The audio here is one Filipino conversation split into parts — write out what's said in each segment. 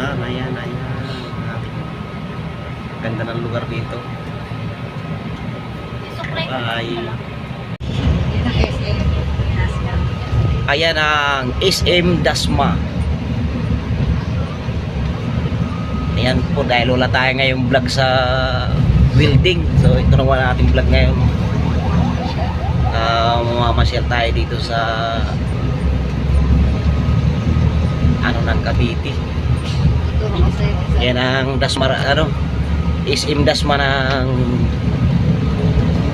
Yan, ayan, ayan. Ganda ng lugar dito. Ay. Ayan ang SM Dasma. Ayan po dahil wala tayo ngayong vlog sa building. So ito naman ang ating vlog ngayon. Uh, mamamasyal tayo dito sa ano ng Cavite. Yan ang Dasma ano SM Dasma ng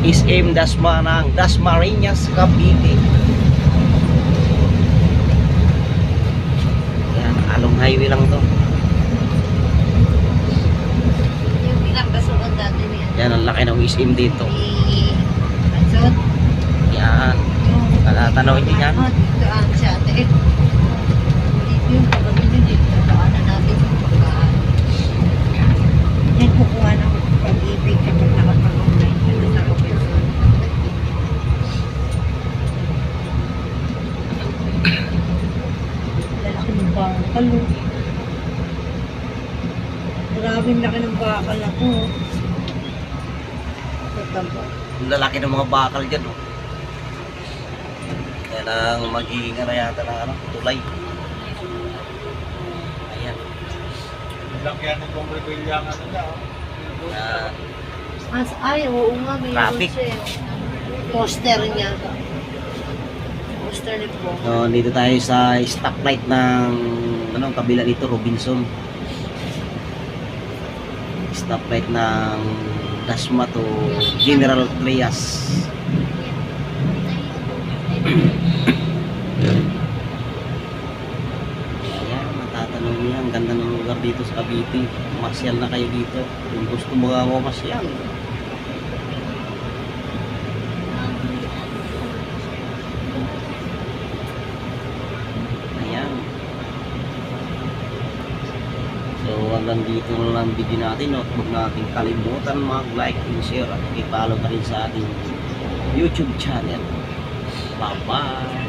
SM Dasma ng Dasmariñas Cavite. Yan, along highway lang to. Yung pinakasukan dati niya. Yan ang laki ng SM dito. Yan. Tatanawin din yan. Oh, dito ang siya ate. Dito yung kapatid niya dito. Daanan natin yung pagkaan. Yan kukuha ng pag-ibig kapag nakapag-online ka na sa opisyon. Lalaki ng bakal oh. Ang laki ng bakal ako. Ito ba? Ang lalaki ng mga bakal dyan. Oh. Yan ang magiging ano yata ng ano, tulay. Ayan. Lakyan ng kong ano daw. Yan. As, ay, oo nga, may Traffic. eh. Poster niya. Poster ni po. So, dito tayo sa stoplight ng ano, kabila dito, Robinson. Stoplight ng Dasma to General Trias. Ayan, matatanong niya. Ang ganda ng lugar dito sa Cavite. Masyal na kayo dito. Kung gusto mo mo masyal. Ayan. So hanggang dito na lang ang video natin. No? Huwag natin kalimutan mag-like and share at i-follow ka rin sa ating YouTube channel. Bye-bye!